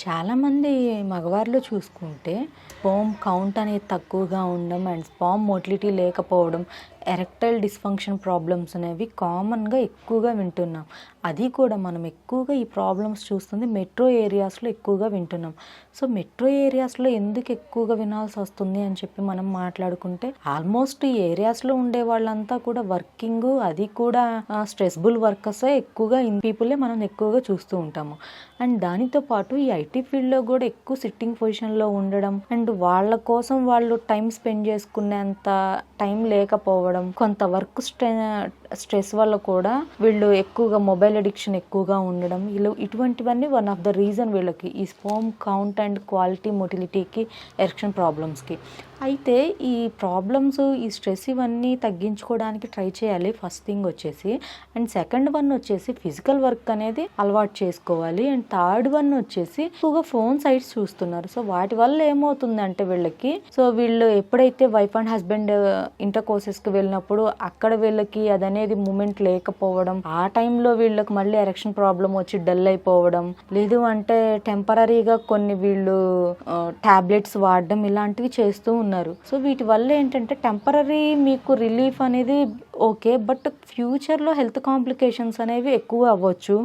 చాలామంది మగవారిలో చూసుకుంటే sperm count అనేది తక్కువగా ఉండడం అండ్ స్పామ్ మోటిలిటీ లేకపోవడం ఎరెక్టైల్ డిస్ఫంక్షన్ ప్రాబ్లమ్స్ అనేవి కామన్గా ఎక్కువగా వింటున్నాం. అది కూడా మనం ఎక్కువగా ఈ ప్రాబ్లమ్స్ చూస్తుంది మెట్రో ఏరియాస్లో ఎక్కువగా వింటున్నాం. సో మెట్రో ఏరియాస్లో ఎందుకు ఎక్కువగా వినాల్సి వస్తుంది అని చెప్పి మనం మాట్లాడుకుంటే ఆల్మోస్ట్ ఈ ఏరియాస్లో ఉండే వాళ్ళంతా కూడా వర్కింగ్ అది కూడా స్ట్రెస్బుల్ వర్కర్స్ ఎక్కువగా ఇన్ పీపులే మనం ఎక్కువగా చూస్తూ ఉంటాము. అండ్ దానితో పాటు ఈ ఐటీ ఫీల్డ్లో కూడా ఎక్కువ సిట్టింగ్ పొజిషన్లో ఉండడం అండ్ వాళ్ళ కోసం వాళ్ళు టైం స్పెండ్ చేసుకునేంత టైం లేకపోవడం కొంత వర్క్ స్ట్రె స్ట్రెస్ వల్ల కూడా వీళ్ళు ఎక్కువగా మొబైల్ అడిక్షన్ ఎక్కువగా ఉండడం ఇలా ఇటువంటివన్నీ వన్ ఆఫ్ ద రీజన్ వీళ్ళకి ఈ స్పోమ్ కౌంట్ అండ్ క్వాలిటీ మొటిలిటీకి ఎరక్షన్ ప్రాబ్లమ్స్కి. అయితే ఈ ప్రాబ్లమ్స్ ఈ స్ట్రెస్ ఇవన్నీ తగ్గించుకోవడానికి ట్రై చేయాలి ఫస్ట్ థింగ్ వచ్చేసి. అండ్ సెకండ్ వన్ వచ్చేసి ఫిజికల్ వర్క్ అనేది అలవాటు చేసుకోవాలి. అండ్ థర్డ్ వన్ వచ్చేసి ఎక్కువగా ఫోన్ సైట్స్ చూస్తున్నారు. సో వాటి వల్ల ఏమవుతుందంటే వీళ్ళకి సో వీళ్ళు ఎప్పుడైతే వైఫ్ అండ్ హస్బెండ్ ఇంటర్ కోర్సెస్కి వెళ్ళినప్పుడు అక్కడ వీళ్ళకి అదనేది మూమెంట్ లేకపోవడం ఆ టైంలో వీళ్ళకి మళ్ళీ ఎరెక్షన్ ప్రాబ్లం వచ్చి డల్ అయిపోవడం లేదు అంటే టెంపరీగా కొన్ని వీళ్ళు టాబ్లెట్స్ వాడడం ఇలాంటివి చేస్తూ ఉన్నారు. సో వీటి వల్ల ఏంటంటే టెంపరీ మీకు రిలీఫ్ అనేది ఓకే బట్ ఫ్యూచర్లో హెల్త్ కాంప్లికేషన్స్ అనేవి ఎక్కువ అవ్వచ్చు.